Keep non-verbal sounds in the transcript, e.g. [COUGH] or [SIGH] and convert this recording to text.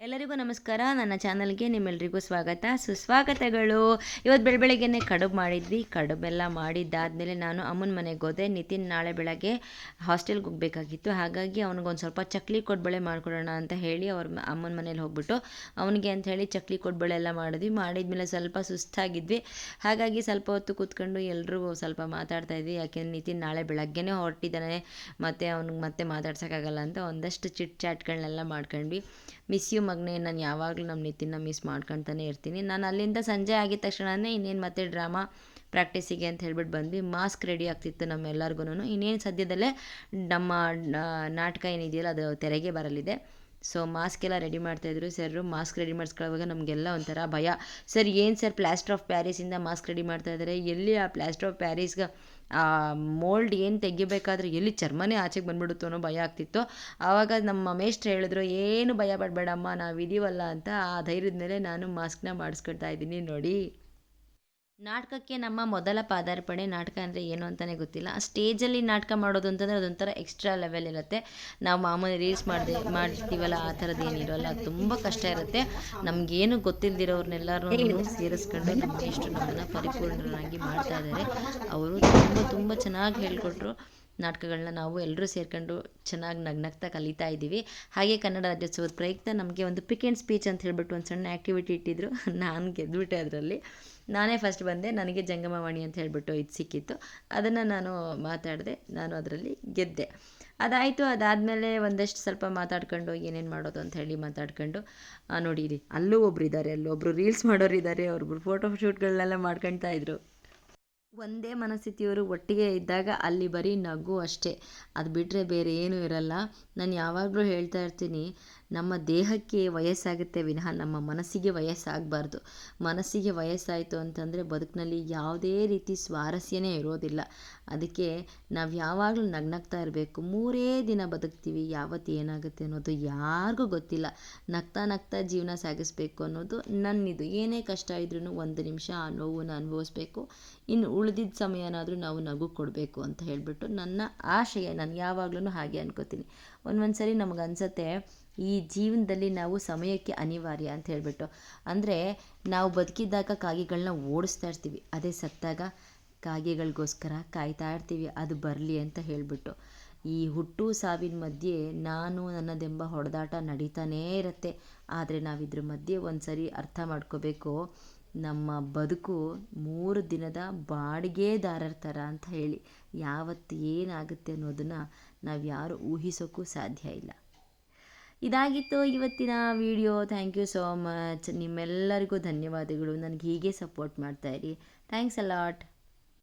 ಎಲ್ಲರಿಗೂ ನಮಸ್ಕಾರ. ನನ್ನ ಚಾನಲ್ಗೆ ನಿಮ್ಮೆಲ್ಲರಿಗೂ ಸ್ವಾಗತ. ಸುಸ್ವಾಗತಗಳು. ಇವತ್ತು ಬೆಳ ಬೆಳಗ್ಗೆನೆ ಕಡುಬು ಮಾಡಿದ್ವಿ. ಕಡುಬೆಲ್ಲ ಮಾಡಿದ್ದಾದಮೇಲೆ ನಾನು ಅಮ್ಮನ ಮನೆಗೆ ಹೋದೆ. ನಿತಿನ್ ನಾಳೆ ಬೆಳಗ್ಗೆ ಹಾಸ್ಟೆಲ್ಗೆ ಹೋಗಬೇಕಾಗಿತ್ತು. ಹಾಗಾಗಿ ಅವ್ನಿಗೊಂದು ಸ್ವಲ್ಪ ಚಕ್ಲಿ ಕೊಡ್ಬಳೆ ಮಾಡಿಕೊಡೋಣ ಅಂತ ಹೇಳಿ ಅವ್ರ ಅಮ್ಮನ ಮನೇಲಿ ಹೋಗ್ಬಿಟ್ಟು ಅವನಿಗೆ ಅಂತ ಹೇಳಿ ಚಕ್ಲಿ ಕೊಡ್ಬಳೆ ಎಲ್ಲ ಮಾಡಿದ್ವಿ. ಮಾಡಿದ್ಮೇಲೆ ಸ್ವಲ್ಪ ಸುಸ್ತಾಗಿದ್ವಿ. ಹಾಗಾಗಿ ಸ್ವಲ್ಪ ಹೊತ್ತು ಕೂತ್ಕೊಂಡು ಎಲ್ಲರೂ ಸ್ವಲ್ಪ ಮಾತಾಡ್ತಾ ಇದ್ವಿ. ಯಾಕೆಂದರೆ ನಿತಿನ್ ನಾಳೆ ಬೆಳಗ್ಗೆನೇ ಹೊರಟಿದ್ದಾನೆ. ಮತ್ತು ಅವ್ನಿಗೆ ಮತ್ತೆ ಮಾತಾಡ್ಸೋಕ್ಕಾಗಲ್ಲ ಅಂತ ಒಂದಷ್ಟು ಚಿಟ್ ಚಾಟ್ಗಳನ್ನೆಲ್ಲ ಮಾಡ್ಕೊಂಡ್ವಿ. ಮಿಸ್ ಯು ಮಗನೇ, ನಾನು ಯಾವಾಗಲೂ ನಮ್ಮ ನಿತಿನ್ನ ಮಿಸ್ ಮಾಡ್ಕೊತಾನೆ ಇರ್ತೀನಿ. ನಾನು ಅಲ್ಲಿಂದ ಸಂಜೆ ಆಗಿದ ತಕ್ಷಣವೇ ಇನ್ನೇನು ಮತ್ತೆ ಡ್ರಾಮಾ ಪ್ರಾಕ್ಟೀಸಿಗೆ ಅಂತ ಹೇಳ್ಬಿಟ್ಟು ಬಂದ್ವಿ. ಮಾಸ್ಕ್ ರೆಡಿ ಆಗ್ತಿತ್ತು ನಮ್ಮೆಲ್ಲರಿಗೂ ಇನ್ನೇನು ಸದ್ಯದಲ್ಲೇ ನಮ್ಮ ನಾಟಕ ಏನಿದೆಯಲ್ಲ ಅದು ತೆರೆಗೆ ಬರಲಿದೆ. ಸೊ ಮಾಸ್ಕ್ ಎಲ್ಲ ರೆಡಿ ಮಾಡ್ತಾಯಿದ್ರು ಸರ್ ಮಾಸ್ಕ್ ರೆಡಿ ಮಾಡಿಸ್ಕೊಳ್ಳುವಾಗ ನಮಗೆಲ್ಲ ಒಂಥರ ಭಯ. ಸರ್ ಏನು ಸರ್ ಪ್ಲಾಸ್ಟರ್ ಆಫ್ ಪ್ಯಾರಿಸಿಂದ ಮಾಸ್ಕ್ ರೆಡಿ ಮಾಡ್ತಾ ಇದ್ದಾರೆ ಎಲ್ಲಿ ಆ ಪ್ಲಾಸ್ಟರ್ ಆಫ್ ಪ್ಯಾರಿಸ್ಗೆ ಆ ಮೋಲ್ಡ್ ಏನು ತೆಗಿಬೇಕಾದ್ರೆ ಎಲ್ಲಿ ಚರ್ಮನೇ ಆಚೆಗೆ ಬಂದ್ಬಿಡುತ್ತೋ ಅನ್ನೋ ಭಯ ಆಗ್ತಿತ್ತು. ಆವಾಗ ನಮ್ಮ ಮೇಷ್ಟ್ರು ಹೇಳಿದ್ರು, ಏನು ಭಯ ಪಡಬೇಡಮ್ಮ, ನಾವು ಇದೀವಲ್ಲ ಅಂತ ಆ ಧೈರ್ಯದ ಮೇಲೆ ನಾನು ಮಾಸ್ಕ್ನ ಮಾಡಿಸ್ಕೊಳ್ತಾ ಇದ್ದೀನಿ, ನೋಡಿ. ನಾಟಕಕ್ಕೆ ನಮ್ಮ ಮೊದಲ ಪಾದಾರ್ಪಣೆ ನಾಟಕ ಅಂದರೆ ಏನು ಅಂತಲೇ ಗೊತ್ತಿಲ್ಲ. ಸ್ಟೇಜಲ್ಲಿ ನಾಟಕ ಮಾಡೋದು ಅಂತಂದರೆ ಅದೊಂಥರ ಎಕ್ಸ್ಟ್ರಾ ಲೆವೆಲ್ ಇರುತ್ತೆ. ನಾವು ಮಾಮೂಲಿ ರೀಲ್ಸ್ ಮಾಡಿದೆ ಮಾಡ್ತೀವಲ್ಲ ಆ ಥರದ್ದು ಏನಿರೋಲ್ಲ ತುಂಬ ಕಷ್ಟ ಇರುತ್ತೆ. ನಮಗೇನು ಗೊತ್ತಿಲ್ಲದಿರೋರ್ನೆಲ್ಲರೂ ಸೇರಿಸ್ಕೊಂಡು ನಮ್ಮ ಇಷ್ಟು ನಮ್ಮನ್ನು ಪರಿಪೂರ್ಣರಾಗಿ ಮಾಡ್ತಾ ಇದ್ದಾರೆ ಅವರು ತುಂಬ ತುಂಬ ಚೆನ್ನಾಗಿ ಹೇಳ್ಕೊಟ್ರು. ನಾಟಕಗಳನ್ನ ನಾವು ಎಲ್ಲರೂ ಸೇರ್ಕೊಂಡು ಚೆನ್ನಾಗಿ ನಗ್ನಗ್ತಾ ಕಲಿತಾ ಇದ್ದೀವಿ ಹಾಗೆ ಕನ್ನಡ ರಾಜ್ಯೋತ್ಸವದ ಪ್ರಯುಕ್ತ ನಮಗೆ ಒಂದು ಪಿಕ್ ಆ್ಯಂಡ್ ಸ್ಪೀಚ್ ಅಂತ ಹೇಳಿಬಿಟ್ಟು ಒಂದು ಸಣ್ಣ ಆ್ಯಕ್ಟಿವಿಟಿ ಇಟ್ಟಿದ್ರು. [LAUGHS] ನಾನು ಗೆದ್ದುಬಿಟ್ಟೆ ಅದರಲ್ಲಿ. ನಾನೇ ಫಸ್ಟ್ ಬಂದೆ. ನನಗೆ ಜಂಗಮವಾಣಿ ಅಂತ ಹೇಳಿಬಿಟ್ಟು ಇದು ಸಿಕ್ಕಿತ್ತು. ಅದನ್ನು ನಾನು ಮಾತಾಡಿದೆ. ನಾನು ಅದರಲ್ಲಿ ಗೆದ್ದೆ. ಅದಾಯಿತು. ಅದಾದಮೇಲೆ ಒಂದಷ್ಟು ಸ್ವಲ್ಪ ಮಾತಾಡ್ಕೊಂಡು ಏನೇನು ಮಾಡೋದು ಅಂತ ಹೇಳಿ ಮಾತಾಡ್ಕೊಂಡು ನೋಡಿರಿ ಅಲ್ಲೂ ಒಬ್ರು ಇದ್ದಾರೆ ಅಲ್ಲೊಬ್ರು ರೀಲ್ಸ್ ಮಾಡೋರು ಇದ್ದಾರೆ ಅವ್ರೊಬ್ರು ಫೋಟೋ ಶೂಟ್ಗಳನ್ನೆಲ್ಲ ಮಾಡ್ಕೊಳ್ತಾ ಇದ್ರು. ಒಂದೇ ಮನಸ್ಥಿತಿಯವರು ಒಟ್ಟಿಗೆ ಇದ್ದಾಗ ಅಲ್ಲಿ ಬರೀ ನಗು ಅಷ್ಟೇ. ಅದು ಬಿಟ್ಟರೆ ಬೇರೆ ಏನೂ ಇರಲ್ಲ. ನಾನು ಯಾವಾಗಲೂ ಹೇಳ್ತಾ ಇರ್ತೀನಿ, ನಮ್ಮ ದೇಹಕ್ಕೆ ವಯಸ್ಸಾಗುತ್ತೆ ವಿನಃ ನಮ್ಮ ಮನಸ್ಸಿಗೆ ವಯಸ್ಸಾಗಬಾರ್ದು. ಮನಸ್ಸಿಗೆ ವಯಸ್ಸಾಯಿತು ಅಂತಂದರೆ ಬದುಕಿನಲ್ಲಿ ಯಾವುದೇ ರೀತಿ ಸ್ವಾರಸ್ಯನೇ ಇರೋದಿಲ್ಲ. ಅದಕ್ಕೆ ನಾವು ಯಾವಾಗಲೂ ನಗ್ನಗ್ತಾ ಇರಬೇಕು. ಮೂರೇ ದಿನ ಬದುಕ್ತೀವಿ, ಯಾವತ್ತು ಏನಾಗುತ್ತೆ ಅನ್ನೋದು ಯಾರಿಗೂ ಗೊತ್ತಿಲ್ಲ. ನಗ್ತಾ ನಗ್ತಾ ಜೀವನ ಸಾಗಿಸ್ಬೇಕು ಅನ್ನೋದು ನನ್ನಿದು. ಏನೇ ಕಷ್ಟ ಇದ್ರೂ ಒಂದು ನಿಮಿಷ ಆ ನೋವನ್ನು ಅನುಭವಿಸ್ಬೇಕು. ಇನ್ನು ಉಳಿದಿದ್ದ ಸಮಯನಾದರೂ ನಾವು ನಗು ಕೊಡಬೇಕು ಅಂತ ಹೇಳಿಬಿಟ್ಟು ನನ್ನ ಆಶಯ ನಾನು ಯಾವಾಗಲೂ ಹಾಗೆ ಅನ್ಕೋತೀನಿ. ಒಂದೊಂದು ಸರಿ ನಮ್ಗೆ ಅನಿಸುತ್ತೆ, ಈ ಜೀವನದಲ್ಲಿ ನಾವು ಸಮಯಕ್ಕೆ ಅನಿವಾರ್ಯ ಅಂತ ಹೇಳಿಬಿಟ್ಟು. ಅಂದರೆ ನಾವು ಬದುಕಿದ್ದಾಗ ಕಾಗೆಗಳನ್ನ ಓಡಿಸ್ತಾ ಇರ್ತೀವಿ. ಅದೇ ಸತ್ತಾಗ ಕಾಗೆಗಳಿಗೋಸ್ಕರ ಕಾಯ್ತಾ ಇರ್ತೀವಿ. ಅದು ಬರಲಿ ಅಂತ ಹೇಳಿಬಿಟ್ಟು. ಈ ಹುಟ್ಟು ಸಾವಿನ ಮಧ್ಯೆ ನಾನು ನನ್ನದೆಂಬ ಹೊಡೆದಾಟ ನಡೀತಾನೇ ಇರುತ್ತೆ. ಆದರೆ ನಾವಿದ್ರ ಮಧ್ಯೆ ಒಂದು ಸರಿ ಅರ್ಥ ಮಾಡ್ಕೋಬೇಕು. ನಮ್ಮ ಬದುಕು ಮೂರು ದಿನದ ಬಾಡಿಗೆದಾರರ ಥರ ಅಂತ ಹೇಳಿ ಯಾವತ್ತು ಏನಾಗುತ್ತೆ ಅನ್ನೋದನ್ನು ನಾವು ಯಾರು ಊಹಿಸೋಕ್ಕೂ ಸಾಧ್ಯ ಇಲ್ಲ. ಇದಾಗಿತ್ತು ಇವತ್ತಿನ video. Thank you so much ನಿಮ್ಮೆಲ್ಲರಿಗೂ ಧನ್ಯವಾದಗಳು. ನನಗೆ ಹೀಗೆ ಸಪೋರ್ಟ್ ಮಾಡ್ತಾಯಿರಿ ಥ್ಯಾಂಕ್ಸ್ ಅಲಾಟ್